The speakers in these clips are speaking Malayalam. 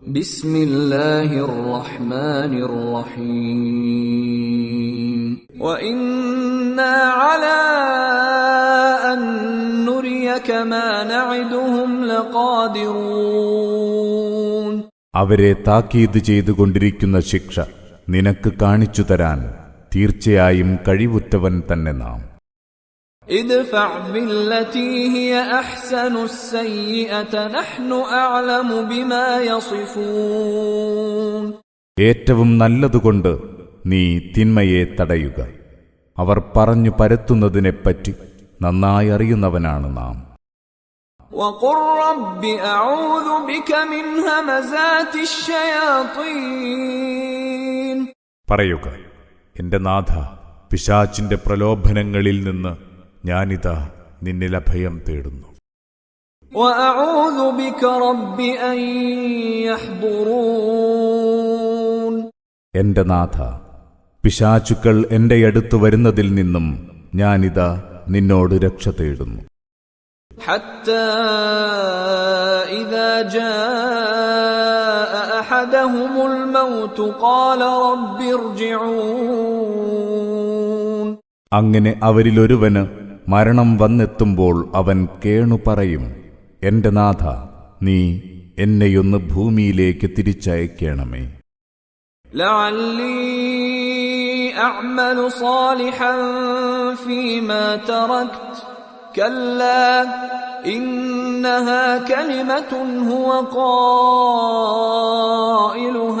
بسم الله الرحمن الرحيم وإنا على أن نريك ما نعدهم لقادرون അവരെ താക്കീത് ചെയ്തുകൊണ്ടിരിക്കുന്ന ശിക്ഷ നിനക്ക് കാണിച്ചു തരാൻ തീർച്ചയായും കഴിവുറ്റവൻ തന്നെ നാം ادفع بالتي هي أحسن السيئة نحن أعلم بما يصفون ഏറ്റവും നല്ലതുകൊണ്ട് നീ തിന്മയെ തടയുക അവർ പറഞ്ഞു പരത്തുന്നതിനെപ്പറ്റി നന്നായി അറിയുന്നവനാണ് നാം وقل رب أعوذ بك من همزات الشياطين പറയുക എന്റെ നാഥ പിശാച്ചിന്റെ പ്രലോഭനങ്ങളിൽ നിന്ന് ഞാനിതാ നിന്നിൽ അഭയം തേടുന്നു وأعوذ بك رب أن يحضرون എന്റെ നാഥ പിശാചുക്കൾ എന്റെ അടുത്ത് വരുന്നതിൽ നിന്നും ഞാനിതാ നിന്നോട് രക്ഷ തേടുന്നു حتى إذا جاء أحدهم الموت قال رب ارجعون അങ്ങനെ അവരിലൊരുവന് മരണം വന്നെത്തുമ്പോൾ അവൻ കേണു പറയും എന്റെ നാഥ നീ എന്നെയൊന്ന് ഭൂമിയിലേക്ക് തിരിച്ചയക്കണമേ. ൂഹ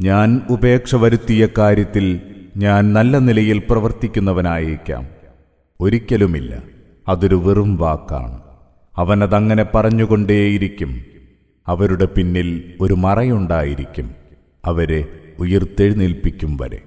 ഞാൻ ഉപേക്ഷ വരുത്തിയ കാര്യത്തിൽ ഞാൻ നല്ല നിലയിൽ പ്രവർത്തിക്കുന്നവനായേക്കാം. ഒരിക്കലുമില്ല. അതൊരു വെറും വാക്കാണ്. അവനതങ്ങനെ പറഞ്ഞുകൊണ്ടേയിരിക്കും. അവരുടെ പിന്നിൽ ഒരു മറയുണ്ടായിരിക്കും. അവരെ ഉയർത്തെഴുന്നേൽപ്പിക്കും വരെ.